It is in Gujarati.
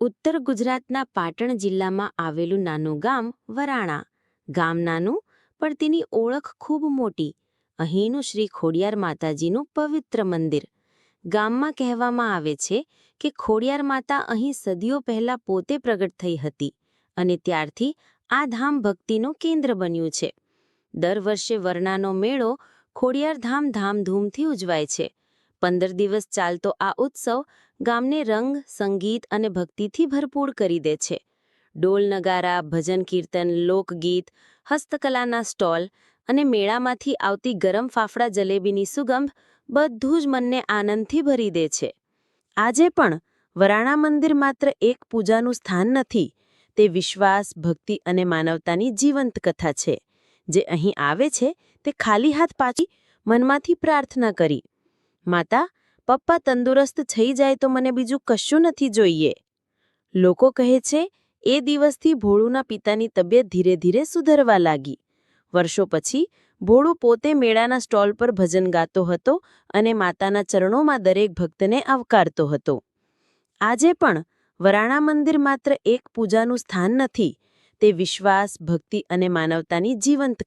ઉત્તર ગુજરાતના પાટણ જિલ્લામાં આવેલું નાનું ગામ વરાણા. ગામ નાનું, પણ તેની ઓળખ ખૂબ મોટી. અહીંનું શ્રી ખોડિયાર માતાજીનું પવિત્ર મંદિર. ગામમાં કહેવામાં આવે છે કે ખોડિયાર માતા અહીં સદીઓ પહેલાં પોતે પ્રગટ થઈ હતી અને ત્યારથી આ ધામ ભક્તિનું કેન્દ્ર બન્યું છે. દર વર્ષે વરણાનો મેળો ખોડિયાર ધામ ધામધૂમથી ઉજવાય છે. પંદર દિવસ ચાલતો આ ઉત્સવ ગામને રંગ, સંગીત અને ભક્તિથી ભરપૂર કરી દે છે. ડોલ નગારા, ભજન કીર્તન, લોકગીત, હસ્તકલાના સ્ટોલ અને મેળામાંથી આવતી ગરમ ફાફડા જલેબીની સુગંધ બધું જ મનને આનંદથી ભરી દે છે. આજે પણ વરાણા મંદિર માત્ર એક પૂજાનું સ્થાન નથી, તે વિશ્વાસ, ભક્તિ અને માનવતાની જીવંત કથા છે. જે અહીં આવે છે તે ખાલી હાથ પાછી મનમાંથી પ્રાર્થના કરી. માતા, પપ્પા તંદુરસ્ત થઈ જાય તો મને બીજું કશું નથી જોઈએ. લોકો કહે છે, એ દિવસથી ભોળુના પિતાની તબિયત ધીરે ધીરે સુધરવા લાગી. વર્ષો પછી, ભોળુ પોતે મેળાના સ્ટોલ પર ભજન ગાતો હતો અને માતાના ચરણોમાં દરેક ભક્તને આવકારતો હતો. આજે પણ, વરાણા મંદિર માત્ર એક પૂજાનું સ્થાન નથી, તે વિશ્વાસ, ભક્તિ અને માનવતાની જીવંત